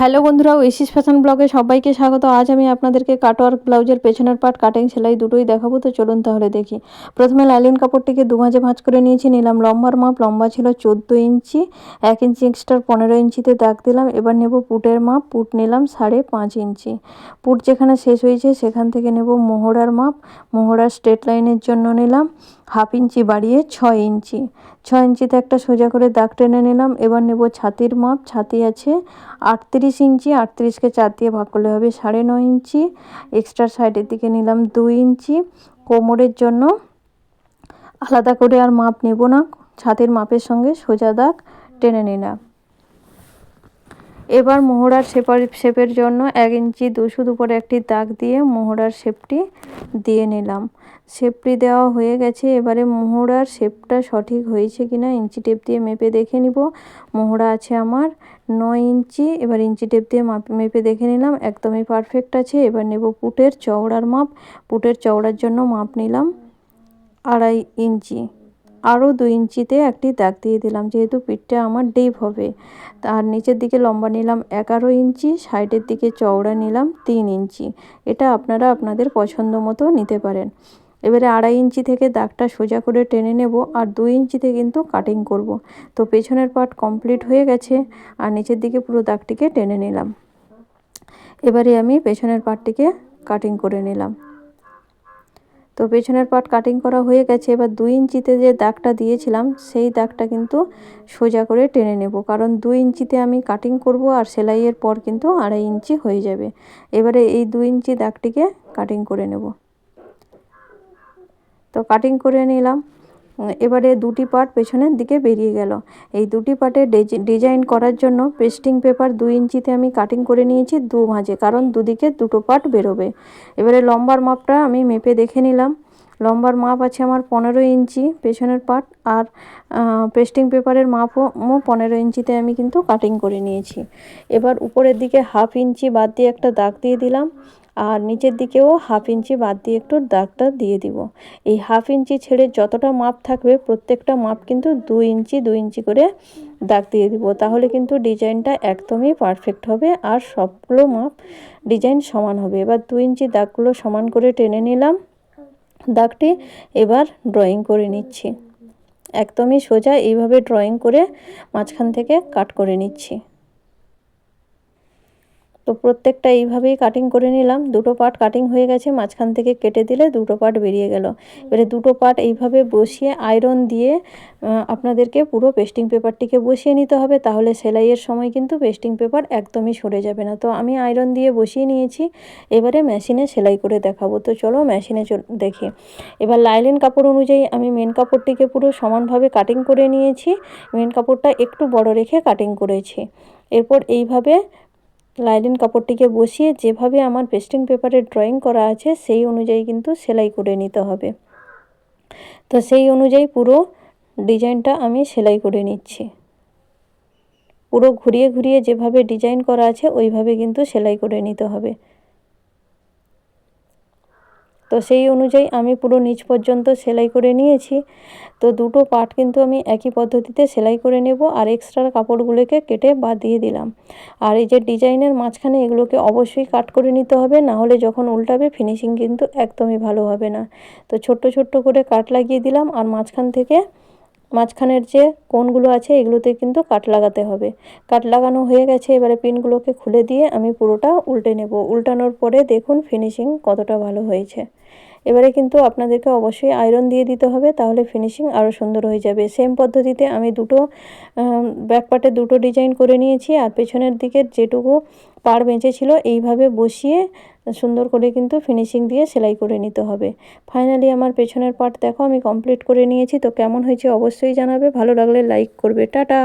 Hello বন্ধুরা Oasis fashion ব্লগে সবাইকে স্বাগত। আজ আমি আপনাদেরকে কাটওয়ার্ক ব্লাউজের পেছনের পার্ট কাটিং সেলাই দুটোই দেখাবো। তো চলুন তাহলে দেখি। প্রথমে লাইলিন কাপড়টিকে দু ভাঁজে ভাঁজ করে নিয়েছি। নিলাম লম্বার মাপ, লম্বা ছিল চোদ্দ ইঞ্চি, এক ইঞ্চি এক্সট্রা পনেরো ইঞ্চিতে দাগ দিলাম। এবার নেব পুটের মাপ, পুট নিলাম সাড়ে পাঁচ ইঞ্চি। পুট যেখানে শেষ হয়েছে, সেখান থেকে নেব মোহরার মাপ। মোহরার স্ট্রেট লাইনের জন্য নিলাম হাফ ইঞ্চি বাড়িয়ে ছয় ইঞ্চি। ছয় ইঞ্চিতে একটা সোজা করে দাগ টেনে নিলাম। এবার নেব ছাতির মাপ। ছাতি আছে আটত্রিশ ইঞ্চি। আটত্রিশকে চার দিয়ে ভাগ করলে হবে সাড়ে নয় ইঞ্চি। এক্সট্রা সাইডের দিকে নিলাম দুই ইঞ্চি। কোমরের জন্য আলাদা করে আর মাপ নেব না। ছাতির মাপের সঙ্গে সোজা দাগ টেনে নিলাম। এবার মোহরার শেপার শেপের জন্য এক ইঞ্চি দুশুদ উপরে একটি দাগ দিয়ে মোহরার শেপটি দিয়ে নিলাম। শেপটি দেওয়া হয়ে গেছে, এবারে মোহরার শেপটা সঠিক হয়েছে কিনা ইঞ্চি টেপ দিয়ে মেপে দেখে নিব। মোহরা আছে আমার নয় ইঞ্চি, এবার ইঞ্চি টেপ দিয়ে মাপ, মেপে দেখে নিলাম, একদমই পারফেক্ট আছে। এবার নেব পুটের চওড়ার মাপ। পুটের চওড়ার জন্য মাপ নিলাম আড়াই ইঞ্চি। আরও দু ইঞ্চিতে একটি দাগ দিয়ে দিলাম, যেহেতু পিঠটা আমার ডিপ হবে। তার নিচের দিকে লম্বা নিলাম এগারো ইঞ্চি, সাইডের দিকে চওড়া নিলাম তিন ইঞ্চি। এটা আপনারা আপনাদের পছন্দ মতো নিতে পারেন। এবারে আড়াই ইঞ্চি থেকে দাগটা সোজা করে টেনে নেব, আর দুই ইঞ্চিতে কিন্তু কাটিং করব। তো পেছনের পার্ট কমপ্লিট হয়ে গেছে, আর নিচের দিকে পুরো দাগটিকে টেনে নিলাম। এবারে আমি পেছনের পার্টটিকে কাটিং করে নিলাম। তো পেছনের পাট কাটিং করা হয়ে গেছে। এবার দুই ইঞ্চিতে যে দাগটা দিয়েছিলাম, সেই দাগটা কিন্তু সোজা করে টেনে নেব। কারণ দুই ইঞ্চিতে আমি কাটিং করব আর সেলাইয়ের পর কিন্তু আড়াই ইঞ্চি হয়ে যাবে। এবারে এই দুই ইঞ্চি দাগটিকে কাটিং করে নেব। তো কাটিং করে নিলাম। এবারে দুটি পার্ট পেছনের দিকে বেরিয়ে গেল। এই দুটি পার্টে ডিজাইন করার জন্য পেস্টিং পেপার দুই ইঞ্চিতে আমি কাটিং করে নিয়েছি দু ভাঁজে, কারণ দুদিকে দুটো পার্ট বেরোবে। এবারে লম্বার মাপটা আমি মেপে দেখে নিলাম। লম্বার মাপ আছে আমার পনেরো ইঞ্চি পেছনের পার্ট, আর পেস্টিং পেপারের মাপও পনেরো ইঞ্চিতে আমি কিন্তু কাটিং করে নিয়েছি। এবার উপরের দিকে হাফ ইঞ্চি বাদ দিয়ে একটা দাগ দিয়ে দিলাম। আর নিচের দিকেও হাফ ইঞ্চি বাদ দিয়ে একটু দাগটা দিয়ে দিব। এই হাফ ইঞ্চি ছেড়ে যতটা মাপ থাকবে প্রত্যেকটা মাপ কিন্তু দু ইঞ্চি দু ইঞ্চি করে দাগ দিয়ে দিব। তাহলে কিন্তু ডিজাইনটা একদমই পারফেক্ট হবে আর সবগুলো মাপ ডিজাইন সমান হবে। এবার দু ইঞ্চি দাগগুলো সমান করে টেনে নিলাম। দাগটি এবার ড্রয়িং করে নিচ্ছি। একদমই সোজা এইভাবে ড্রয়িং করে মাঝখান থেকে কাট করে নিচ্ছি। তো প্রত্যেকটা এইভাবেই কাটিং করে নিলাম। দুটো পার্ট কাটিং হয়ে গেছে, মাঝখান থেকে কেটে দিলে দুটো পার্ট বেরিয়ে গেল। এবারে দুটো পার্ট এইভাবে বসিয়ে আয়রন দিয়ে আপনাদেরকে পুরো পেস্টিং পেপারটিকে বসিয়ে নিতে হবে। তাহলে সেলাইয়ের সময় কিন্তু পেস্টিং পেপার একদমই সরে যাবে না। তো আমি আয়রন দিয়ে বসিয়ে নিয়েছি। এবারে মেশিনে সেলাই করে দেখাবো। তো চলো মেশিনে দেখি। এবার লাইলিন কাপড় অনুযায়ী আমি মেন কাপড়টিকে পুরো সমানভাবে কাটিং করে নিয়েছি। মেন কাপড়টা একটু বড় রেখে কাটিং করেছি। এরপর এইভাবে লাইলিন কাপড়টিকে বসিয়ে যেভাবে আমার পেস্টিং পেপারে ড্রয়িং করা আছে, সেই অনুযায়ী কিন্তু সেলাই করে নিতে হবে। তো সেই অনুযায়ী পুরো ডিজাইনটা আমি সেলাই করে নিচ্ছি। পুরো ঘুরিয়ে ঘুরিয়ে যেভাবে ডিজাইন করা আছে, ওইভাবে কিন্তু সেলাই করে নিতে হবে। তো সেই অনুযায়ী আমি পুরো নিচ পর্যন্ত সেলাই করে নিয়েছি। তো দুটো পার্ট কিন্তু আমি একই পদ্ধতিতে সেলাই করে নেব আর এক্সট্রা কাপড়গুলোকে কেটে বাদ দিয়ে দিলাম। আর এই যে ডিজাইনের মাঝখানে এগুলোকে অবশ্যই কাট করে নিতে হবে, না হলে যখন উল্টাবে ফিনিশিং কিন্তু একদমই ভালো হবে না। তো ছোট্ট ছোট্ট করে কাট লাগিয়ে দিলাম আর মাঝখান থেকে মাঝখানের যে কোনগুলো আছে, এগুলোতে কিন্তু কাট লাগাতে হবে। কাট লাগানো হয়ে গেছে, এবারে পিনগুলোকে খুলে দিয়ে আমি পুরোটা উল্টে নেব। উল্টানোর পরে দেখুন ফিনিশিং কতটা ভালো হয়েছে। এবারে কিন্তু আপনাদেরকে অবশ্যই আয়রন দিয়ে দিতে হবে, তাহলে ফিনিশিং আরও সুন্দর হয়ে যাবে। সেম পদ্ধতিতে আমি দুটো ব্যাক পার্টে দুটো ডিজাইন করে নিয়েছি, আর পেছনের দিকের যেটুকু পার বেঁচে ছিল এইভাবে বসিয়ে সুন্দর করে কিন্তু ফিনিশিং দিয়ে সেলাই করে নিতে হবে। ফাইনালি আমার পেছনের পার্ট দেখো, আমি কমপ্লিট করে নিয়েছি। তো কেমন হয়েছে অবশ্যই জানাবে। ভালো লাগলে লাইক করবে। টাটা!